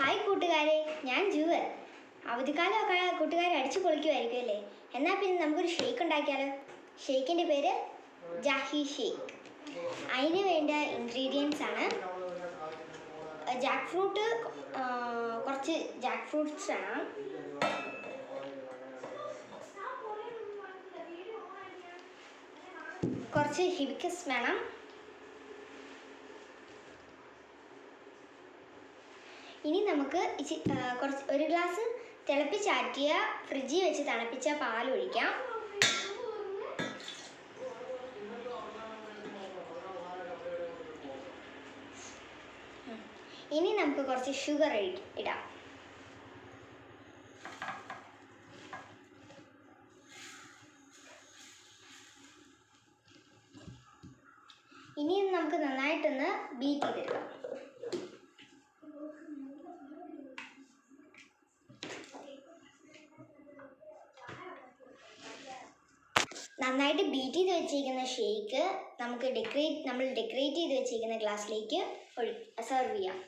Hi കൂട്ടുകാരെ. ഞാൻ ജുവൽ. അവധിക്കാലമൊക്കെ കൂട്ടുകാരെ അടിച്ചു പൊളിക്കുമായിരിക്കും അല്ലേ? എന്നാൽ പിന്നെ നമുക്കൊരു ഷേക്ക് ഉണ്ടാക്കിയാലോ? ഷേക്കിന്റെ പേര് ജാഹി ഷേക്ക് അതിന് വേണ്ട ഇൻഗ്രീഡിയൻസ് ആണ് ജാക്ക് ഫ്രൂട്ട് കുറച്ച് ജാക്ക് ഫ്രൂട്ട്സ് ആണ് കുറച്ച് ഹിബിക്കസ് വേണം. ഇനി നമുക്ക് കുറച്ച് ഒരു ഗ്ലാസ് തിളപ്പിച്ചാറ്റിയ ഫ്രിഡ്ജിൽ വെച്ച് തണുപ്പിച്ച പാൽ ഒഴിക്കാം. ഇനി നമുക്ക് കുറച്ച് ഷുഗർ ഇടാം. ഇനി നമുക്ക് നന്നായിട്ടൊന്ന് ബീറ്റ് ചെയ്തെടുക്കാം. നന്നായിട്ട് ബീറ്റ് ചെയ്ത് വെച്ചിരിക്കുന്ന ഷേക്ക് നമുക്ക് ഡെക്കറേറ്റ് നമ്മൾ ഡെക്കറേറ്റ് ചെയ്ത് വെച്ചിരിക്കുന്ന ഗ്ലാസ്സിലേക്ക് ഒഴി സെർവ് ചെയ്യാം.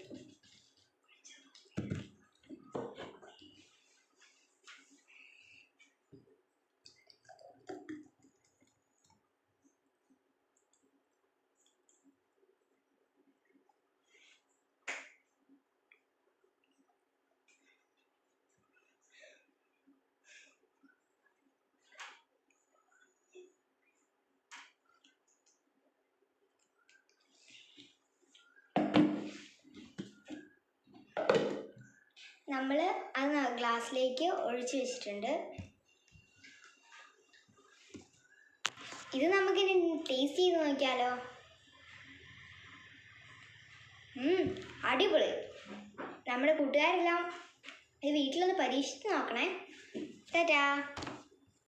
നമ്മൾ അത് ഗ്ലാസ്സിലേക്ക് ഒഴിച്ചു വെച്ചിട്ടുണ്ട്. ഇത് നമുക്കിനി ടേസ്റ്റ് ചെയ്ത് നോക്കിയാലോ? അടിപൊളി. നമ്മുടെ കൂട്ടുകാരെല്ലാം ഇത് വീട്ടിലൊന്ന് പരീക്ഷിച്ച് നോക്കണേ. ടാറ്റാ.